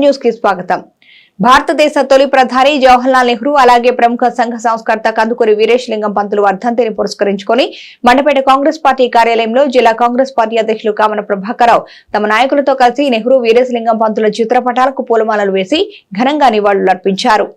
న్యూస్కి స్వాగతం. భారతదేశ తొలి ప్రధాని జవహర్లాల్ నెహ్రూ అలాగే ప్రముఖ సంఘ సంస్కర్త కందుకూరి వీరేష్ లింగం పంతులు వర్ధంతిని పురస్కరించుకొని మండపేట కాంగ్రెస్ పార్టీ కార్యాలయంలో జిల్లా కాంగ్రెస్ పార్టీ అధ్యక్షులు కామన ప్రభాకరరావు తమ నాయకులతో కలిసి నెహ్రూ వీరేశ్ లింగం పంతుల చిత్రపటాలకు పూలమాలలు వేసి ఘనంగా నివాళులర్పించారు.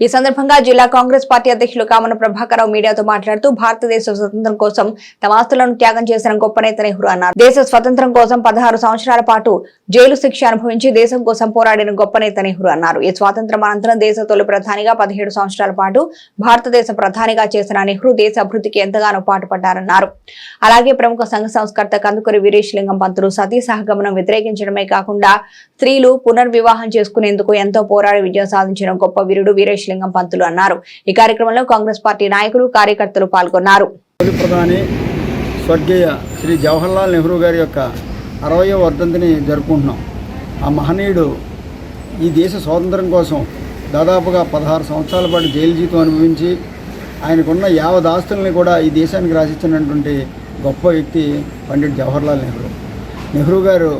ఈ సందర్భంగా జిల్లా కాంగ్రెస్ పార్టీ అధ్యక్షులు కామన ప్రభాకరరావు మీడియాతో మాట్లాడుతూ భారతదేశ స్వతంత్రం కోసం తమ ఆస్తులను త్యాగం చేసిన గొప్ప నేత నెహ్రూ అన్నారు. దేశ స్వతంత్రం కోసం పదహారు సంవత్సరాల పాటు జైలు శిక్ష అనుభవించి దేశం కోసం పోరాడిన గొప్ప నేత నెహ్రూ అన్నారు. ఈ స్వాతంత్రం అనంతరం దేశ తొలి ప్రధానిగా పదిహేడు సంవత్సరాల పాటు భారతదేశ ప్రధానిగా చేసిన నెహ్రూ దేశ అభివృద్ధికి ఎంతగానో పాటుపడ్డారన్నారు. అలాగే ప్రముఖ సంఘ సంస్కర్త కందుకూరి వీరేష్ లింగం పంతులు సతీ సహగమనం వ్యతిరేకించడమే కాకుండా స్త్రీలు పునర్వివాహం చేసుకునేందుకు ఎంతో పోరాడి విజయం సాధించిన గొప్ప వీరుడు వీరేష్ లింగం పంతులు అన్నారు. ఈ కార్యక్రమంలో కాంగ్రెస్ పార్టీ నాయకులు కార్యకర్తలు పాల్గొన్నారు. ప్రధాని స్వర్గీయ శ్రీ జవహర్లాల్ నెహ్రూ గారి యొక్క అరవయో వర్ధంతిని జరుపుకుంటున్నాం. ఆ మహనీయుడు ఈ దేశ స్వాతంత్రం కోసం దాదాపుగా పదహారు సంవత్సరాల పాటు జైలు జీతం అనుభవించి ఆయనకున్న యావదాస్తుల్ని కూడా ఈ దేశానికి రాసిచ్చినటువంటి గొప్ప వ్యక్తి పండిట్ జవహర్లాల్ నెహ్రూ. నెహ్రూ గారు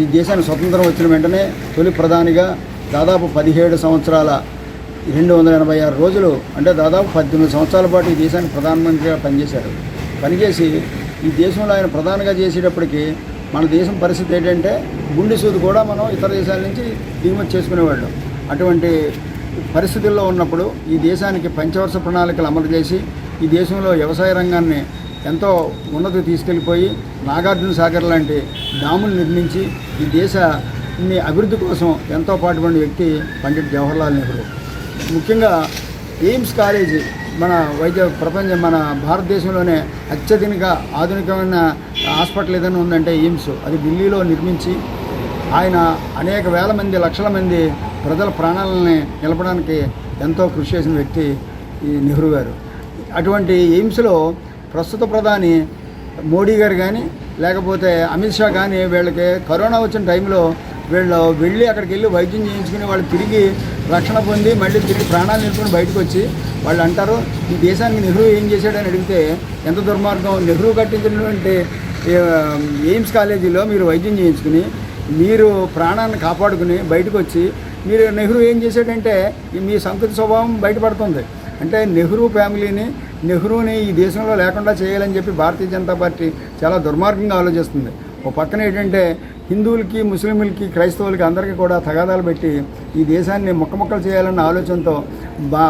ఈ దేశానికి స్వతంత్రం వచ్చిన వెంటనే తొలి ప్రధానిగా దాదాపు పదిహేడు సంవత్సరాల రెండు వందల ఎనభై ఆరు రోజులు అంటే దాదాపు పద్దెనిమిది సంవత్సరాల పాటు ఈ దేశానికి ప్రధానమంత్రిగా పనిచేశారు. పనిచేసి ఈ దేశంలో ఆయన ప్రధానంగా చేసేటప్పటికి మన దేశం పరిస్థితి ఏంటంటే గుండె సూది కూడా మనం ఇతర దేశాల నుంచి దిగుమతి చేసుకునేవాళ్ళం. అటువంటి పరిస్థితుల్లో ఉన్నప్పుడు ఈ దేశానికి పంచవర్ష ప్రణాళికలు అమలు చేసి ఈ దేశంలో వ్యవసాయ రంగాన్ని ఎంతో ఉన్నతి తీసుకెళ్ళిపోయి నాగార్జున సాగర్ లాంటి డాములు నిర్మించి ఈ దేశాన్ని అభివృద్ధి కోసం ఎంతో పాటుపడిన వ్యక్తి పండిట్ జవహర్లాల్ నెహ్రూ. ముఖ్యంగా ఎయిమ్స్ కాలేజీ మన వైద్య ప్రపంచం మన భారతదేశంలోనే అత్యధిక ఆధునికమైన హాస్పిటల్ ఏదైనా ఉందంటే ఎయిమ్స్. అది ఢిల్లీలో నిర్మించి ఆయన అనేక వేల మంది లక్షల మంది ప్రజల ప్రాణాలని నిలపడానికి ఎంతో కృషి చేసిన వ్యక్తి ఈ నెహ్రూ గారు. అటువంటి ఎయిమ్స్లో ప్రస్తుత ప్రధాని మోడీ గారు కానీ లేకపోతే అమిత్ షా కానీ వీళ్ళకి కరోనా వచ్చిన టైంలో వీళ్ళు వెళ్ళి అక్కడికి వెళ్ళి వైద్యం చేయించుకుని వాళ్ళు తిరిగి రక్షణ పొంది మళ్ళీ తిరిగి ప్రాణాలు నిలుపుకొని బయటకు వచ్చి వాళ్ళు అంటారు ఈ దేశానికి నెహ్రూ ఏం చేశాడని అడిగితే ఎంత దుర్మార్గం. నెహ్రూ కట్టించినటువంటి ఎయిమ్స్ కాలేజీలో మీరు వైద్యం చేయించుకుని మీరు ప్రాణాన్ని కాపాడుకుని బయటకు వచ్చి మీరు నెహ్రూ ఏం చేశాడంటే మీ సంతతి స్వభావం బయటపడుతుంది. అంటే నెహ్రూ ఫ్యామిలీని నెహ్రూని ఈ దేశంలో లేకుండా చేయాలని చెప్పి భారతీయ జనతా పార్టీ చాలా దుర్మార్గంగా ఆలోచిస్తుంది. ఓ పక్కన ఏంటంటే హిందువులకి ముస్లింలకి క్రైస్తవులకి అందరికీ కూడా తగాదాలు పెట్టి ఈ దేశాన్ని ముక్కముక్కలు చేయాలన్న ఆలోచనతో బా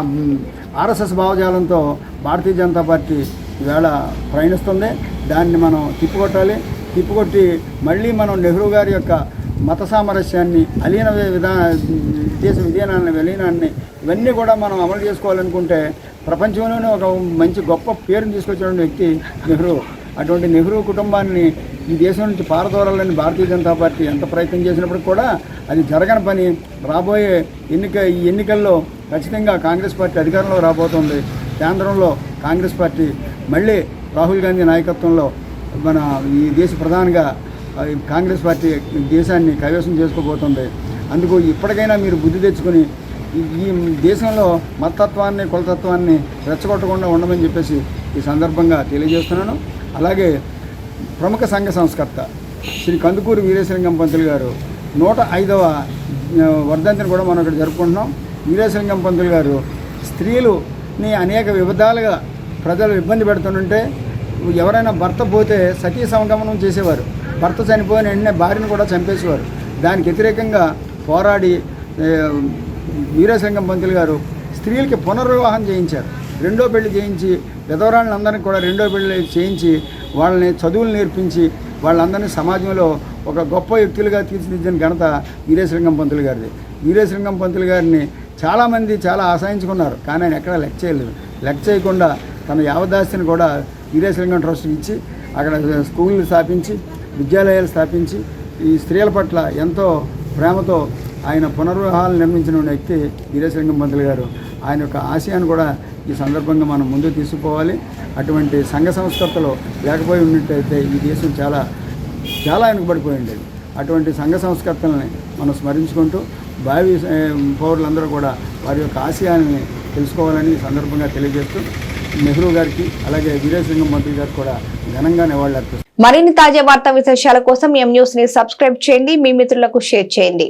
ఆర్ఎస్ఎస్ భావజాలంతో భారతీయ జనతా పార్టీ ఈవేళ ప్రయాణిస్తుంది. దాన్ని మనం తిప్పుకొట్టాలి. తిప్పుకొట్టి మళ్ళీ మనం నెహ్రూ గారి యొక్క మత సామరస్యాన్ని అలీన విధా దేశ విధానాన్ని విలీనాన్ని ఇవన్నీ కూడా మనం అమలు చేసుకోవాలనుకుంటే ప్రపంచంలోనే ఒక మంచి గొప్ప పేరుని తీసుకొచ్చిన వ్యక్తి నెహ్రూ. అటువంటి నెహ్రూ కుటుంబాన్ని ఈ దేశం నుంచి పారదోరాలని భారతీయ జనతా పార్టీ ఎంత ప్రయత్నం చేసినప్పటికి కూడా అది జరగని పని. రాబోయే ఎన్నిక ఈ ఎన్నికల్లో ఖచ్చితంగా కాంగ్రెస్ పార్టీ అధికారంలో రాబోతోంది. కేంద్రంలో కాంగ్రెస్ పార్టీ మళ్ళీ రాహుల్ గాంధీ నాయకత్వంలో మన ఈ దేశ ప్రధానిగా కాంగ్రెస్ పార్టీ దేశాన్ని కైవసం చేసుకోబోతుంది. అందుకు ఇప్పటికైనా మీరు బుద్ధి తెచ్చుకొని ఈ- ఈ దేశంలో మతత్వాన్ని కులతత్వాన్ని రెచ్చగొట్టకుండా ఉండమని చెప్పేసి ఈ సందర్భంగా తెలియజేస్తున్నాను. అలాగే ప్రముఖ సంఘ సంస్కర్త శ్రీ కందుకూరు వీరేశలింగం పంతులు గారు నూట ఐదవ వర్ధంతిని కూడా మనం ఇక్కడ జరుపుకుంటున్నాం. వీరేశలింగం పంతులు గారు స్త్రీలుని అనేక వివిధాలుగా ప్రజలు ఇబ్బంది పెడుతుంటే ఎవరైనా భర్త పోతే సతీ సంగమనం చేసేవారు. భర్త చనిపోయిన వెంటనే భార్యను కూడా చంపేసేవారు. దానికి వ్యతిరేకంగా పోరాడి వీరేశలింగం పంతులు గారు స్త్రీలకి పునర్వివాహం చేయించారు. రెండో పెళ్ళి చేయించి విధవరాళ్ళందరినీ కూడా రెండో పెళ్ళి చేయించి వాళ్ళని చదువులు నేర్పించి వాళ్ళందరినీ సమాజంలో ఒక గొప్ప వ్యక్తులుగా తీర్చిదిద్దిన ఘనత వీరేశలింగం పంతులు గారిది. వీరేశలింగం పంతులు గారిని చాలామంది చాలా ఆశయించుకున్నారు కానీ ఆయన ఎక్కడా లెక్క చేయలేదు. లెక్క చేయకుండా తన యావదాస్తిని కూడా వీరేశలింగం ట్రస్ట్ ఇచ్చి అక్కడ స్కూళ్ళు స్థాపించి విద్యాలయాలు స్థాపించి ఈ స్త్రీల పట్ల ఎంతో ప్రేమతో ఆయన పునర్వివాహాలు నిర్మించిన వ్యక్తి వీరేశలింగం పంతులు గారు. ఆయన యొక్క ఆశయాన్ని కూడా ఈ సందర్భంగా మనం ముందుకు తీసుకుపోవాలి అటువంటి సంఘ సంస్కర్తలు లేకపోయి ఉన్నట్టయితే ఈ దేశం చాలా చాలా వెనుకబడిపోయి ఉండేది అటువంటి సంఘ సంస్కర్తలని మనం స్మరించుకుంటూ భావి పౌరులందరూ కూడా వారి యొక్క ఆశయాన్ని తెలుసుకోవాలని ఈ సందర్భంగా తెలియజేస్తూ నెహ్రూ గారికి అలాగే వీరేసింగం మంత్రి గారికి కూడా ఘనంగా నివాళులు అర్పిస్తారు మరిన్ని తాజా వార్తా విశేషాల కోసం ఎం న్యూస్ని సబ్స్క్రైబ్ చేయండి. మీ మిత్రులకు షేర్ చేయండి.